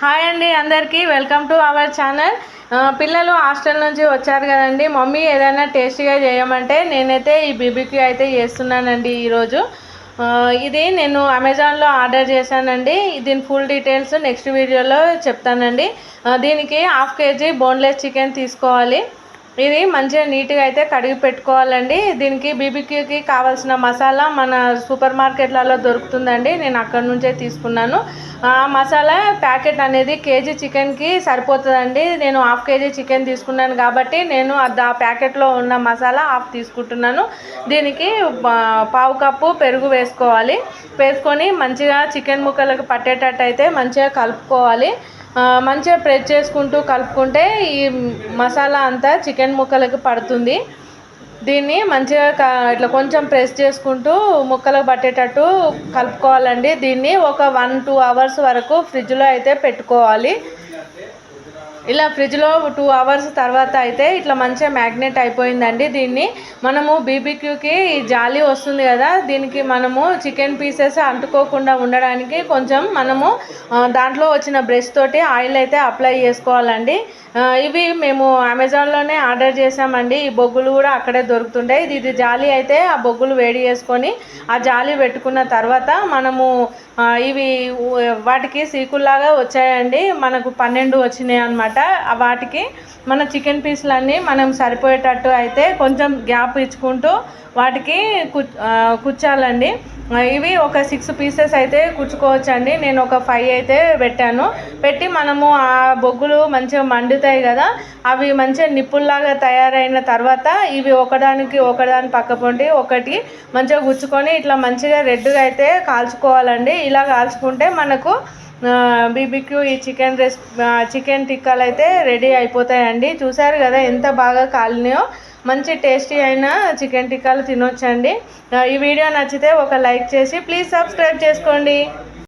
Hi అండి అందరికీ. Welcome to our channel పిల్లలు హాస్టల్ నుంచి వచ్చారు కదండి. మమ్మీ ఏదైనా టేస్టీగా చేయమంటే నేనైతే ఈ బీబీక్యూ అయితే చేస్తున్నానండి ఈరోజు. ఇది నేను అమెజాన్లో ఆర్డర్ చేశానండి. దీని ఫుల్ డీటెయిల్స్ నెక్స్ట్ వీడియోలో చెప్తానండి. దీనికి హాఫ్ కేజీ బోన్లెస్ చికెన్ తీసుకోవాలి. ఇది మంచిగా నీట్గా అయితే కడిగి పెట్టుకోవాలండి. దీనికి బీబీక్యూకి కావాల్సిన మసాలా మన సూపర్ మార్కెట్లలో దొరుకుతుందండి. నేను అక్కడ నుంచే తీసుకున్నాను. ఆ మసాలా ప్యాకెట్ అనేది కేజీ చికెన్కి సరిపోతుందండి. నేను హాఫ్ కేజీ చికెన్ తీసుకున్నాను కాబట్టి నేను అది ఆ ప్యాకెట్లో ఉన్న మసాలా హాఫ్ తీసుకుంటున్నాను. దీనికి పావు కప్పు పెరుగు వేసుకోవాలి. వేసుకొని మంచిగా చికెన్ ముక్కలకు పట్టేటట్టు అయితే మంచిగా కలుపుకోవాలి. మంచిగా ప్రెస్ చేసుకుంటూ కలుపుకుంటే ఈ మసాలా అంతా చికెన్ ముక్కలకు పడుతుంది. దీన్ని మంచిగా క- ఇట్లా కొంచెం ప్రెస్ చేసుకుంటూ ముక్కలకు పట్టేటట్టు కలుపుకోవాలండి. దీన్ని ఒక వన్ టూ అవర్స్ వరకు ఫ్రిడ్జ్లో అయితే పెట్టుకోవాలి. ఇలా ఫ్రిడ్జ్లో టూ అవర్స్ తర్వాత అయితే ఇట్లా మంచిగా మ్యాగ్నెట్ అయిపోయిందండి దీన్ని. మనము బీబీక్యూకి జాలి వస్తుంది కదా దీనికి మనము చికెన్ పీసెస్ అంటుకోకుండా ఉండడానికి కొంచెం మనము దాంట్లో వచ్చిన బ్రష్ తోటి ఆయిల్ అయితే అప్లై చేసుకోవాలండి. ఇవి మేము అమెజాన్లోనే ఆర్డర్ చేసామండి ఈ బొగ్గులు కూడా అక్కడే దొరుకుతుంటాయి. ఇది ఇది జాలి అయితే ఆ బొగ్గులు వేడి చేసుకొని ఆ జాలి పెట్టుకున్న తర్వాత మనము ఇవి వాటికి సీకుల్లాగా వచ్చాయండి. మనకు పన్నెండు వచ్చినాయి అనమాట వాటికి మన చికెన్ పీసులన్నీ మనం సరిపోయేటట్టు అయితే కొంచెం గ్యాప్ ఇచ్చుకుంటూ వాటికి కుచ్చాలండి. ఇవి ఒక సిక్స్ పీసెస్ అయితే కుచ్చుకోవచ్చండి. నేను ఒక ఫైవ్ అయితే పెట్టాను. పెట్టి మనము ఆ బొగ్గులు మంచిగా మండుతాయి కదా అవి మంచిగా నిప్పుల్లాగా తయారైన తర్వాత ఇవి ఒకదానికి ఒకదాని పక్కపొండి ఒకటి మంచిగా గుచ్చుకొని ఇట్లా మంచిగా రెడ్గా అయితే కాల్చుకోవాలండి. ఇలా కాల్చుకుంటే మనకు బీబీక్యూ ఈ చికెన్ రెస్ చికెన్ టిక్కాలు అయితే రెడీ అయిపోతాయండి. చూసారు కదా ఎంత బాగా కాలినాయో. మంచి టేస్టీ అయిన చికెన్ టిక్కాలు తినొచ్చండి. ఈ వీడియో నచ్చితే ఒక లైక్ చేసి ప్లీజ్ సబ్స్క్రైబ్ చేసుకోండి.